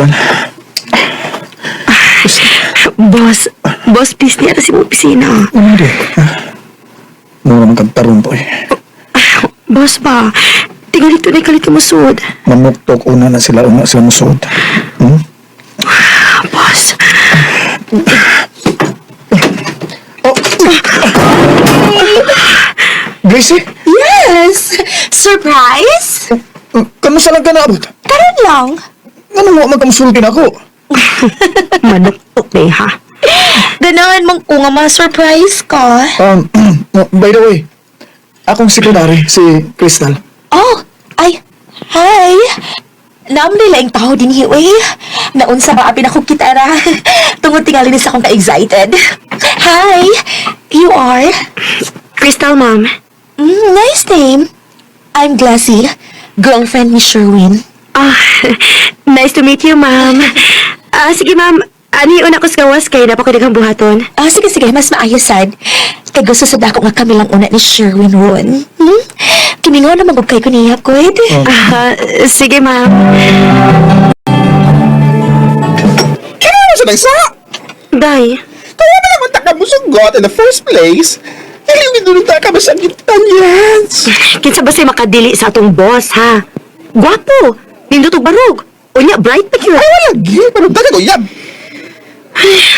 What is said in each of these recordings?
Crystal. Boss, boss, please niya na si opisina. Ano di? Mura man kang taron to eh. Boss ba, tingnan dito na kalit mo sud. Mamuktok una na sila una sila musod. Hmm? Boss, Gracie? Yes! Surprise? Kamusta lang ka naabot? Karon lang. Ano mo magkamusultin ako? manuktok na eh, ha. Ganahan mong ko nga ma-surprise ka. Um, by the way, akong sekretary, si Crystal. Oh, ay, hi. Naam nila ang tao din hiwi. Naunsa ba apin ako kitara. Tungod tingali sa akong ka-excited. Hi, you are? Crystal, ma'am. Mm, nice name. I'm Glassy, girlfriend ni Sherwin. Ah, nice to meet you, ma'am. Ah, sige, ma'am. Ani una ko sa gawas kay na pa ko daghang buhaton. Ah, sige, sige, mas maayos sad. Kay gusto sa dako nga kami lang una ni Sherwin ron. Hmm? Kimingaw na magugkay ko niya, Kwed. Ah, sige, ma'am. Kailangan sa nagsa! Day. Kaya ba naman taka mo sugot in the first place? Kailangan doon taka mo sa Italians! Kinsa ba siya makadili sa atong boss, ha? Gwapo. Nindot og barog. Unya, bright pa Ay, yun. wala lagi, pero ko yan!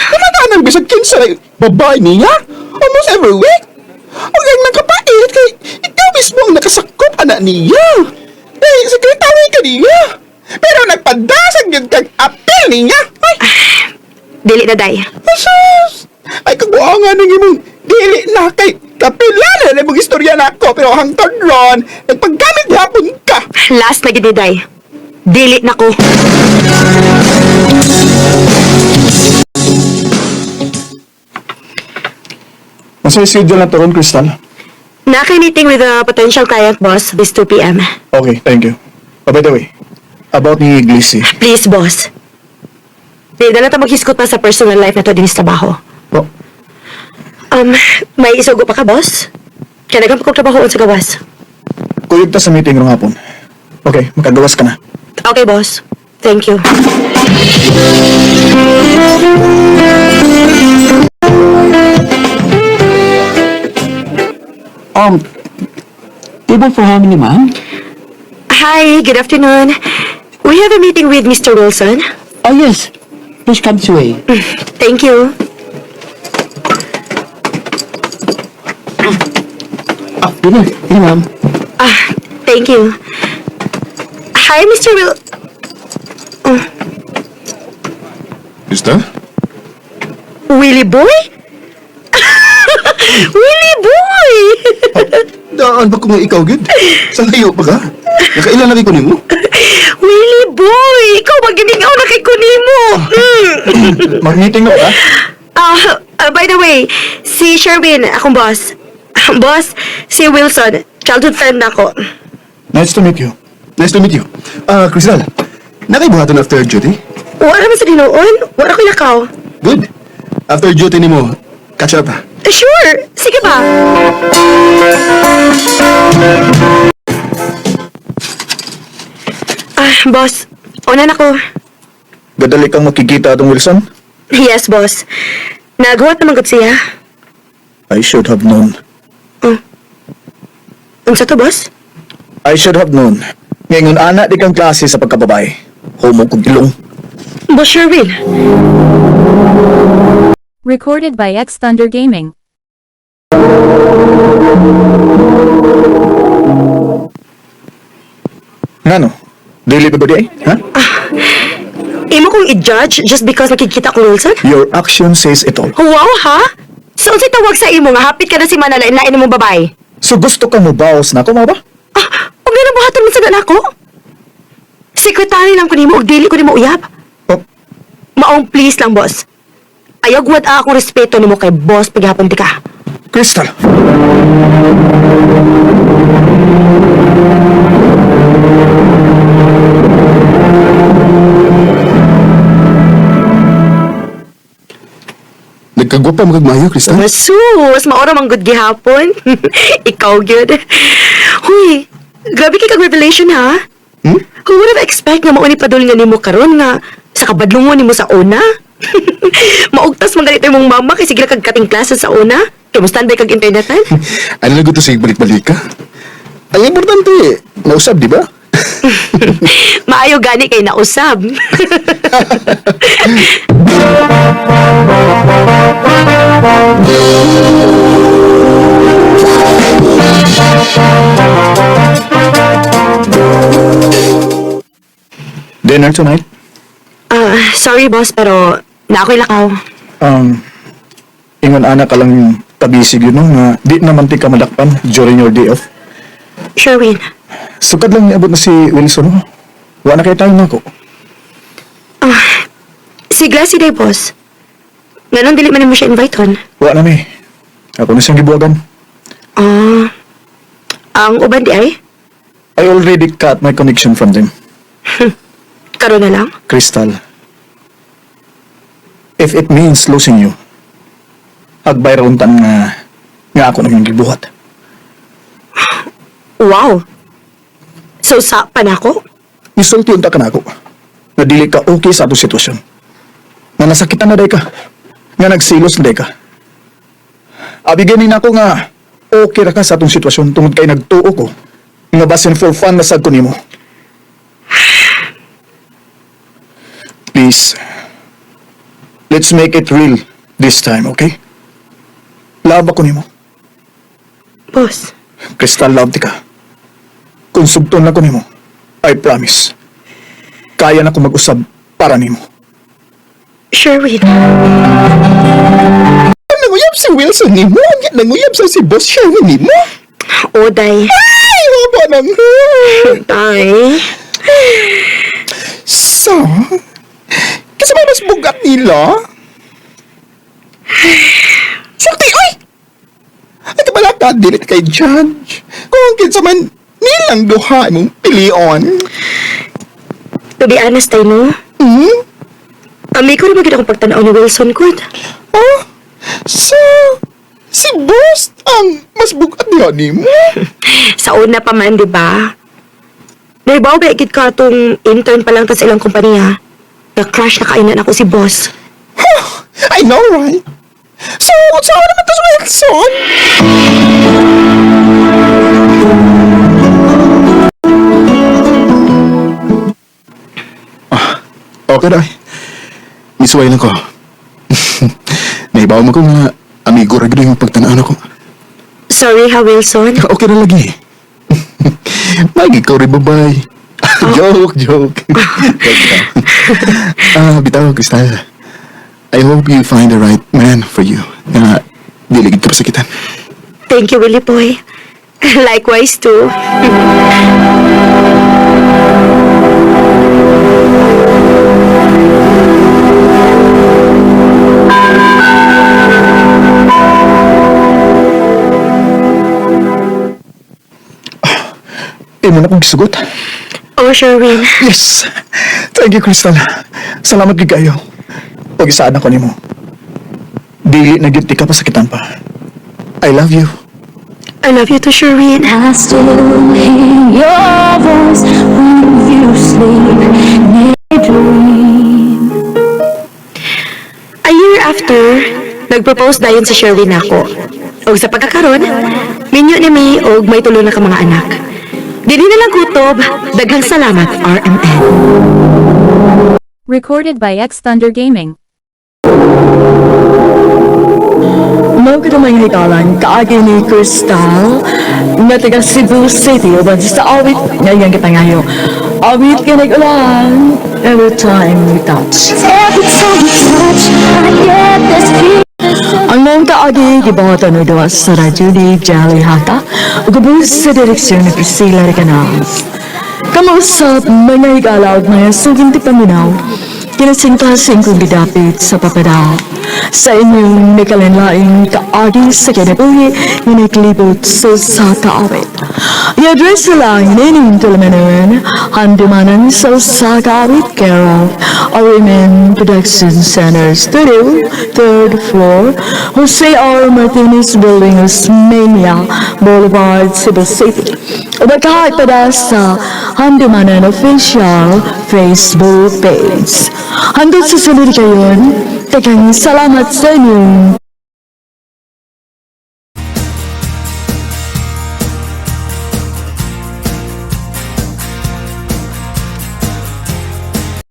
Kumataan ang bisag kinsa na babae niya? Almost every week! Ang yung nagkapait kay ikaw mismo ang nakasakop anak niya! Eh, sekretary ka niya! Pero nagpadasag yun kag apel niya! Ay, Dili na, Day. Asus! Ay, kaguangan ng imong dili na kay kapilala na mong istorya na ako pero hangtod ron, nagpaggamit hapon ka! Last na gid ni Day. Dili na ko. Nasa schedule na to ron, Crystal. Naka-meeting with a potential client boss this 2 p.m. Okay, thank you. Oh, by the way, about ni Gracie. Please, boss. Di na ta maghiskot pa sa personal life na to din sa trabaho. Oh, Um, may isugo pa ka, boss? Kaya nagang kong trabaho sa gawas. kuyog ta sa meeting rong hapon. Okay, makagawas ka na. Okay, boss. Thank you. Um, table for how many, ma'am? Hi, good afternoon. We have a meeting with Mr. Wilson. Oh, yes. Please come this way. Thank you. Ah, dinner. Dinner, ma'am. Ah, thank you. Hi, Mr. Will... Gusto? Willie Boy? Willie Boy! Daan ba kung ikaw, Gid? Sa layo pa ka? Nakailan lagi ko ni mo? Willie Boy! Ikaw maginingaw na kay Kunimo! Mm. Mag-meeting na ka? Ah, ah, by the way, si Sherwin, akong boss. boss, si Wilson, childhood friend ako. Nice to meet you. Nice to meet you. Ah, Crystal, nakaibuhaton after duty? Wala naman sa dinuon. Wala ko nakaw. Good. After duty ni mo, catch up. Uh, Sure, sige ba? Ah, boss, una na ko. Gadali kang makikita atong Wilson? Yes, boss. Nagawa naman gud siya. I should have known. Unsa to, boss? I should have known. Ngayon anak di kang klase sa pagkababae. Homo kong ilong. Boss Sherwin. Recorded by X Thunder Gaming. Ngano? Dili pa ba di ay? Ha? Imo kong i-judge just because nakikita ko Wilson? Your action says it all. Wow, ha? So, unsay tawag sa imo nga hapit ka na si Manala inain mo babae? So gusto ka mo bawas na ako, mga ba? Mo sa nako? Sekretary lang ko nimo, ug dili ko nimo uyab. Oh, Maong please lang, boss. Ayag wad akong respeto nimo kay boss paghapon di ka. Crystal. Nagkagwapa mo kag maayo, Crystal? Masus, maora mang good gihapon. Ikaw gyud. Huy, grabe kay kag revelation ha. Hmm? Who would have expect nga mauni padul nga nimo karon nga Sa kabadlungon ni mo sa una? Maugtas man ganito mong mama kay sige kag kating klase sa una. Kaya mo standby kag internetan? Ano lang ito sa balik-balik ka? Ang importante, nausap, di ba? Maayo gani kay nausab. Dinner tonight? Ah, sorry boss pero na ako'y lakaw. Um, ingon anak ka lang tabisig yun, no, nga di naman ti ka madakpan during your day off. Sherwin, Sukad lang niabot na si Wilson, no? Wala na kayo tayo na ako. si Glassy day boss. Ngayon dili man mo siya invite hon. Wala na mi. Ako na siyang gibuwagan. Ah, ang uban di ay? I already cut my connection from them. Karon na lang. Crystal. If it means losing you, agbay ra untan nga nga ako nang gibuhat. Wow. So sa panako? Isulti unta ka na ako. Nga dili ka okay sa atong sitwasyon. Nga nasakitan na day ka. Nga nagsilos na day ka. Abigyan na ako nga okay ra ka sa atong sitwasyon tungod kay nagtuo ko. Nga basin for fun na sad ko nimo. Please. Let's make it real this time, okay? Love ako nimo. Boss. Crystal love ka. Kung sugton na ko nimo, I promise. Kaya na ko mag-usab para nimo. Sherwin. Nanguyab si Wilson ni mo. Ang nanguyab sa si Boss Sherwin ni mo. Oday. Ay, waba nang Tay. So, mas bugat nila? Sakti, oy! Ay, kabala ka, dinit kay Judge. Kung kinsa man, nilang duha mong pilion. To be honest, tay no? Hmm? Kami ko na magiging akong pagtanaw ni Wilson Good. Oh, so, si Boss ang mas bugat niya ni mo? Sa una pa man, di ba? Naibaw ba ikit ka itong intern pa lang ta sa ilang kumpanya? Na-crush na kainan ako si boss. Huh, I know, right? So, saan naman to si Wilson? Okay na. Misuway lang ko. Naibaw mo ko nga amigo gid yung pagtanaan ako. Sorry ha, Wilson. Okay na lagi. Magi ko rin babay. joke, joke. joke lang. Ah, bitaw, Kristal. I hope you find the right man for you. Na diligid ka pa sa kitan. Thank you, Willie Boy. Likewise, too. Imo na kong gisugot. Oh, Sherwin. Yes! Thank you, Crystal. Salamat gid kayo. Pag isaan ako nimo. Dili na gyud ka pasakitan pa. I love you. I love you too, Sherwin. I still hear your voice when you sleep a dream. A year after, nag-propose dayon si Sherwin ako. O sa pagkakaroon, minyo ni mi og may tulo na ka mga anak. Dili na lang kutob, daghang salamat, RMN. Recorded by X Thunder Gaming. Mga namang higalan, kaagi ni Crystal, nga taga Cebu City, uban sa awit, ngayon kita ngayo. Awit ka nag-ulan, every time we touch. Every time Ang mong kaagi, gibangatan mo dawa sa radyo ni Jolly Hata, ugabos sa direksyon ni Priscilla Recanas. Kamusap, at mga suging tipaminaw, kinasing klaseng kong bidapit sa papadaw. Sa inyong nikalinlaing kaagi sa kinabuhi, nga naglibot sa sa kaawit. I-address lang ining tulamanan handumanan sa Sagawit Care of Arimen Production Center Studio, third floor, Jose R. Martinez Building, Osmeña Boulevard, Cebu City. O baka ipada sa handumanan official Facebook page. Hanggang sa sunod kayon, Tekang salamat sa inyong